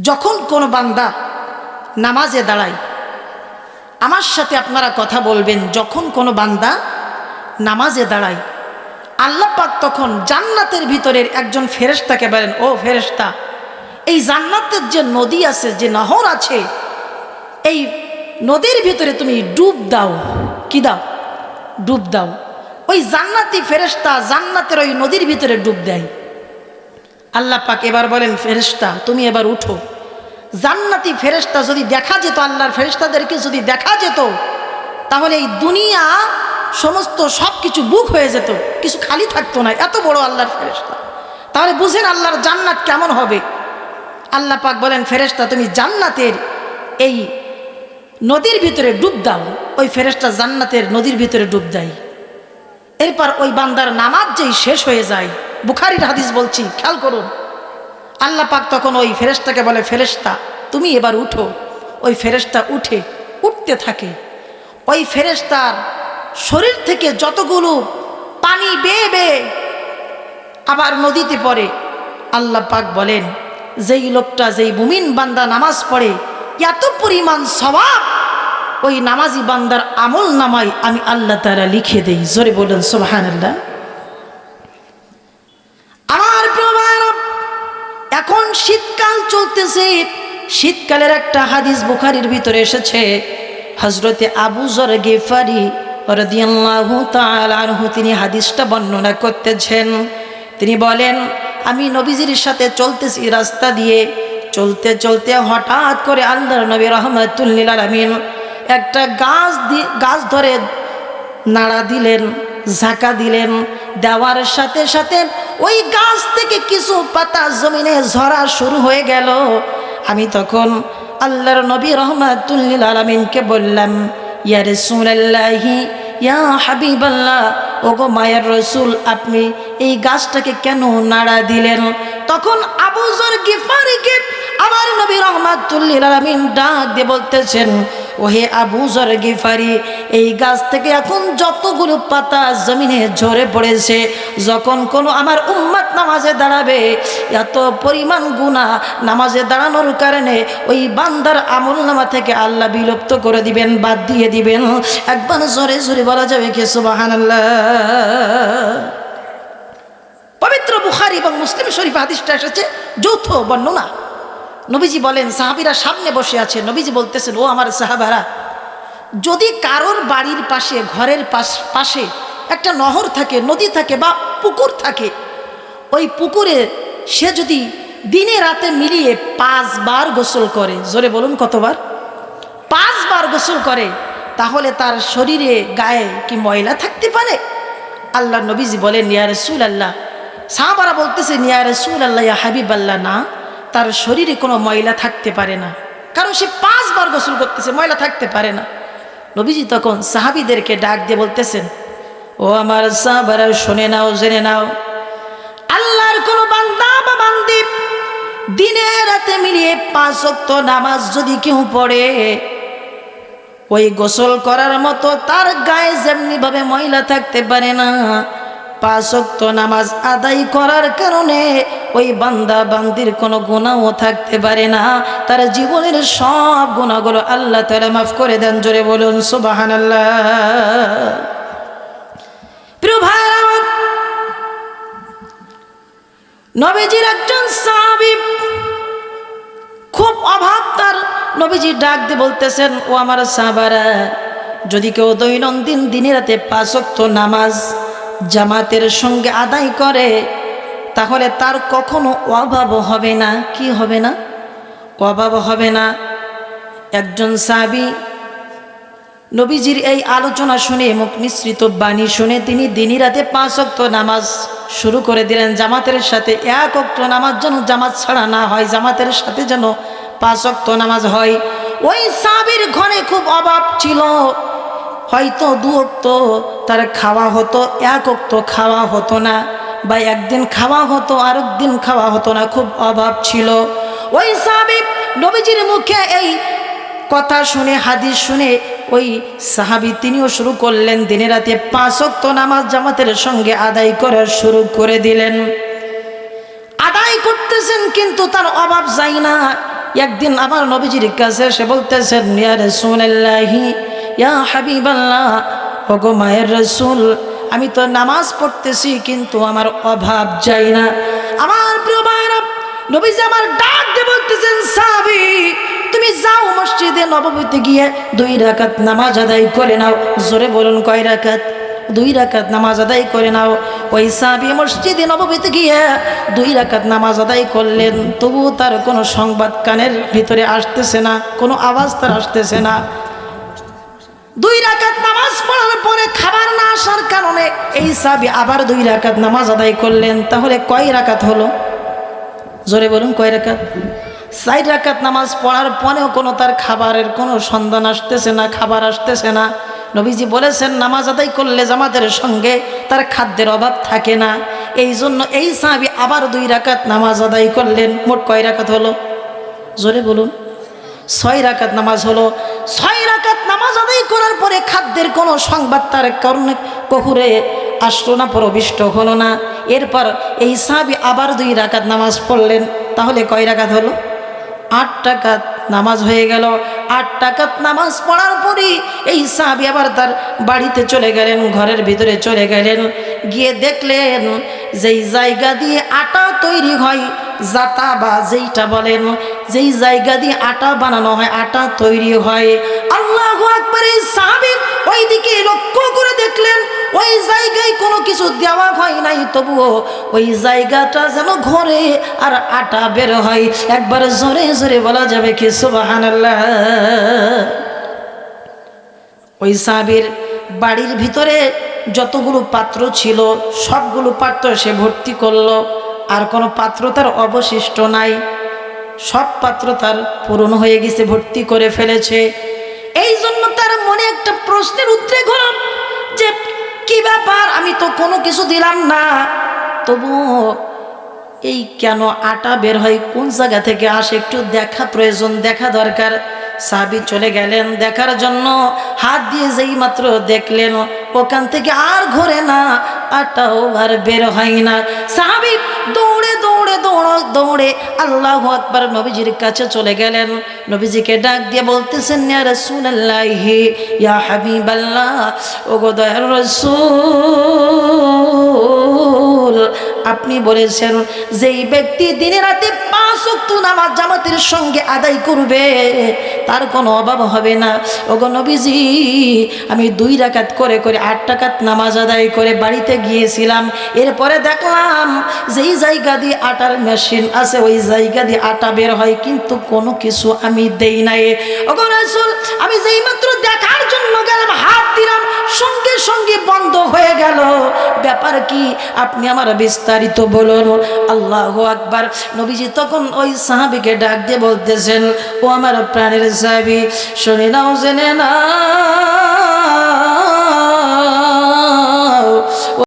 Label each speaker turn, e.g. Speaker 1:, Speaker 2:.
Speaker 1: যখন কোনো বান্দা নামাজে দাঁড়ায়, আমার সাথে আপনারা কথা বলবেন, যখন কোনো বান্দা নামাজে দাঁড়ায়, আল্লাহ পাক তখন জান্নাতের ভিতরের একজন ফেরেশতাকে বলেন, ও ফেরেশতা, এই জান্নাতের যে নদী আছে, যে নহর আছে, এই নদীর ভিতরে তুমি ডুব দাও। কি দাও? ডুব দাও। ওই জান্নাতি ফেরেশতা জান্নাতের ওই নদীর ভিতরে ডুব দেয়। আল্লাহ পাক এবার বলেন, ফেরেশতা, তুমি এবার উঠো। জান্নাতি ফেরেশতা যদি দেখা যেত, আল্লাহর ফেরেশতাদেরকে যদি দেখা যেত, তাহলে এই দুনিয়া সমস্ত সব কিছু বুক হয়ে যেত, কিছু খালি থাকতো না, এত বড় আল্লাহর ফেরেশতা। তাহলে বুঝেন আল্লাহর জান্নাত কেমন হবে। আল্লাহ পাক বলেন, ফেরেশতা, তুমি জান্নাতের এই নদীর ভিতরে ডুব দাও। ওই ফেরেশতা জান্নাতের নদীর ভিতরে ডুব দেয়। এরপর ওই বান্দার নামাজ যেই শেষ হয়ে যায় বুখারির হাদিস বলছি, খেয়াল করুন। আল্লাহ পাক তখন ওই ফেরেশতাকে বলে, ফেরেশতা, তুমি এবার উঠো। ওই ফেরেশতা উঠে উঠতে থাকে। ওই ফেরেশতার শরীর থেকে যতগুলো পানি বেয়ে বেয়ে আবার নদীতে পড়ে, আল্লাহ পাক বলেন, যেই লোকটা, যেই মুমিন বান্দা নামাজ পড়ে, এত পরিমাণ স্বভাব, ওই নামাজি বান্দার আমল নামাই আমি আল্লাহ তারা লিখে দেই। জোরে বলেন সোহান আল্লাহ আমার প্রিয় ভাইরা, এখন শীতকাল চলতেছে। শীতকালের একটা হাদিস বুখারির ভিতরে এসেছে। হজরতে আবু জর গেফারি তিনি হাদিসটা বর্ণনা করতেছেন। তিনি বলেন, আমি নবীজির সাথে চলতেছি রাস্তা দিয়ে। চলতে চলতে হঠাৎ করে আল্লাহর নবী রহমতুল্লিল আলমিন একটা গাছ গাছ ধরে নাড়া দিলেন, ঝাঁকা দিলেন। দেওয়ার সাথে সাথে ওই গাছ থেকে কিছু পাতা জমিনে ঝরা শুরু হয়ে গেল। আমি তখন আল্লাহর নবী রহমাতুল্লিল আলমিনকে বললাম, ইয়া রসুলাল্লাহি, ইয়া হাবিবাল্লাহ, ওগো মায়ের রসুল, আপনি এই গাছটাকে কেন নাড়া দিলেন? তখন আবুজর গিফারিকে আমার নবী রহমাতুল্লিল আলমিন ডাক দিয়ে বলতেছেন ওহে আবু জর গিফারি, এই গাছ থেকে এখন যতগুলো পাতা জমিনে ঝরে পড়েছে, যখন কোনো আমার উম্মাত নামাজে দাঁড়াবে, এত পরিমাণ গুণা নামাজে দাঁড়ানোর কারণে ওই বান্দার আমল নামা থেকে আল্লাহ বিলুপ্ত করে দিবেন, বাদ দিয়ে দিবেন। একবার জোরে জোরে বলা যাবে কে সুবাহান পবিত্র বুখারি এবং মুসলিম শরীফ হাদিসটা এসেছে যৌথ বর্ণনা। নবীজি বলেন, সাহাবিরা সামনে বসে আছে। নবীজি বলতেছেন, ও আমার সাহাবারা, যদি কারোর বাড়ির পাশে, ঘরের পাশ একটা নহর থাকে, নদী থাকে বা পুকুর থাকে, ওই পুকুরে সে যদি দিনে রাতে মিলিয়ে পাঁচবার গোসল করে, জোরে বলুন কতবার? পাঁচবার গোসল করে, তাহলে তার শরীরে, গায়ে কি ময়লা থাকতে পারে? আল্লাহ নবীজি বলেন নিয়া রসুল আল্লাহ সাহাবারা বলতেছে নিয়া রসুল আল্লাহ হাবিব আল্লাহ না তার শরীরে কোনো ময়লা থাকতে পারে না। কারণ সে পাঁচবার গোসল করতেছে, ময়লা থাকতে পারে না। নবীজি তখন সাহাবিদেরকে ডাক দিয়ে বলতেছেন, ও আমার সাহাবারা, শুনে নাও, জেনে নাও। আল্লাহর কোনো বান্দা বা বান্দি দিনে রাতে মিলিয়ে পাঁচ অক্ত নামাজ যদি কেউ পড়ে, ওই গোসল করার মতো তার গায়ে যেমনি ভাবে ময়লা থাকতে পারে না পাঁচ অক্ত নামাজ আদায় করার কারণে ওই বান্দা বান্দির কোনো গুণাও থাকতে পারে না। তার জীবনের সব গুণাগুলো আল্লাহ তারা মাফ করে দেন, জোরে বলুন সুবাহান আল্লাহ নবীজির একজন সাহাবী খুব অভাব তার। নবীজি ডাক দিয়ে বলতেছেন, ও আমার সাহাবারা, যদি কেউ দৈনন্দিন দিনে রাতে পাঁচক্ত নামাজ জামাতের সঙ্গে আদায় করে, তাহলে তার কখনো অভাব হবে না। কি হবে না? অভাব হবে না। একজন সাবি নবীজির এই আলোচনা শুনে মুখ নিঃসৃত বাণী শুনে তিনি দিনই রাতে পাঁচ অক্ত নামাজ শুরু করে দিলেন। জামাতের সাথে এক অক্ত নামাজ যেন জামাত ছাড়া না হয়, জামাতের সাথে যেন পাঁচ অক্ত নামাজ হয়। ওই সাবির ঘরে খুব অভাব ছিল। হয়তো দু অক্ত তার খাওয়া হতো, এক অক্ত খাওয়া হতো না, বা একদিন খাওয়া হতো আর দিন খাওয়া হতো না, খুব অভাব ছিল। ওই সাবিব নবীজির মুখে এই কথা শুনে, হাদিস শুনে ওই সাহাবি তিনিও শুরু করলেন, দিনে রাতে পাঁচক্ত নামাজ জামাতের সঙ্গে আদায় করা শুরু করে দিলেন। আদায় করতেছেন কিন্তু তার অভাব যায় না। একদিন আমার নবীজির কাছে সে বলতেছেন নিয়ারে রাসূলুল্লাহি ইয়া হাবিবাল্লাহ, ওগো মায়ের রসুল, আমি তো নামাজ পড়তেছি, কিন্তু আমার অভাব যাই না। আমার প্রিয় ভাইরা নবীজি আমার ডাক দিয়ে বলতেছেন সাবি তুমি যাও মসজিদে নববীতে গিয়ে দুই রাকাত নামাজ আদায় করে নাও। জোরে বলুন কয় রাকাত? দুই রাকাত নামাজ আদায় করে নাও। ওই সাবি মসজিদে নববীতে গিয়ে দুই রাকাত নামাজ আদায় করলেন। তবু তার কোনো সংবাদ কানের ভিতরে আসতেছে না, কোনো আওয়াজ তার আসতেছে না। দুই রাকাত নামাজ পড়ার পরে খাবার না আসার কারণে এই সাবি আবার দুই রাকাত নামাজ আদায় করলেন। তাহলে কয় রাকাত হলো? জোরে বলুন, কয় রাকাত? চার রাকাত নামাজ পড়ার পরেও কোনো তার খাবারের কোনো সন্ধান আসতেছে না, খাবার আসতেছে না। নবীজি বলেছেন, নামাজ আদায় করলে জামাতের সঙ্গে তার খাদ্যের অভাব থাকে না। এই জন্য এই সাহাবি আবার দুই রাকাত নামাজ আদায় করলেন। মোট কয় রাকাত হলো? জোরে বলুন। ছয় রাকাত নামাজ হলো। ছয় রাকাত নামাজ আদায় করার পরে খাদ্যের কোনো সংবাদ তার কারণে কহুরে আসলো না, প্রবিষ্ট হলো না। এরপর এই সাহাবি আবার দুই রাকাত নামাজ পড়লেন। তাহলে কয় রাকাত হলো? আট টাকাত নামাজ হয়ে গেল। আট টাকাত নামাজ পড়ার পরই এই সাহাবি আবার তার বাড়িতে চলে গেলেন, ঘরের ভিতরে চলে গেলেন। গিয়ে দেখলেন, যেই জায়গা দিয়ে আটা তৈরি হয় জাতা বা যেইটা বলেন, যেই জায়গা দিয়ে আটা বানানো হয়, আটা তৈরি হয়। আল্লাহ আকবর, এই সাহাবি ওই দিকে লক্ষ্য করে দেখলেন, ওই জায়গায় কোনো কিছু দেওয়া হয় নাই। তবুও ওই জায়গাটা যেন ঘরে আর আটা বের হয়। একবার জোরে জোরে বলা যাবে কি সুবাহান ওই সাহাবির বাড়ির ভিতরে যতগুলো পাত্র ছিল, সবগুলো পাত্র সে ভর্তি করল। আর কোনো পাত্র তার অবশিষ্ট নাই। সব পাত্র তার পূরণ হয়ে গেছে, ভর্তি করে ফেলেছে। এই জন্য তার মনে একটা প্রশ্নের উদ্রেক হল যে, কি ব্যাপার? আমি তো কোনো কিছু দিলাম না। তবুও এই কেন আটা বের হয়? কোন জায়গা থেকে আসে? একটু দেখা প্রয়োজন, দেখা দরকার। সাবি চলে গেলেন দেখার জন্য। হাত দিয়ে যেই মাত্র দেখলেন, ওখান থেকে আর ঘরে না। আটাও আর বের হয় না। সাহাবি দৌড়ে আল্লাহ আকবর নবীজির কাছে চলে গেলেন। নবীজিকে ডাক দিয়ে বলতেছেন, ইয়া রাসূলুল্লাহি, ইয়া হাবিবাল্লাহ, ওগো দয়ার রাসূল আপনি বলেছেন, যেই ব্যক্তি দিনে রাতে পাঁচ ওয়াক্ত নামাজ জামাতের সঙ্গে আদায় করবে, তার কোনো অভাব হবে না। ওগো নবীজি, আমি দুই রাকাত করে করে আট টাকাত নামাজ আদায় করে বাড়িতে গিয়েছিলাম। এরপরে দেখলাম, যেই জায়গা দিয়ে আটার মেশিন আছে, ওই জায়গা দিয়ে আটা বের হয়, কিন্তু কোনো কিছু আমি দেই নাই। ওগো রাসূল, আমি যেই মাত্র দেখার জন্য গেলাম, হাত দিলাম, সঙ্গে সঙ্গে বন্ধ হয়ে গেল। ব্যাপার কি? আপনি আমার বিস্তারিত বলুন। আল্লাহ আকবার। নবীজি তখন ওই সাহাবিকে ডাক দিয়ে বলতেছেন, ও আমার প্রাণের সাহাবি, শুনে নাও, জেনে না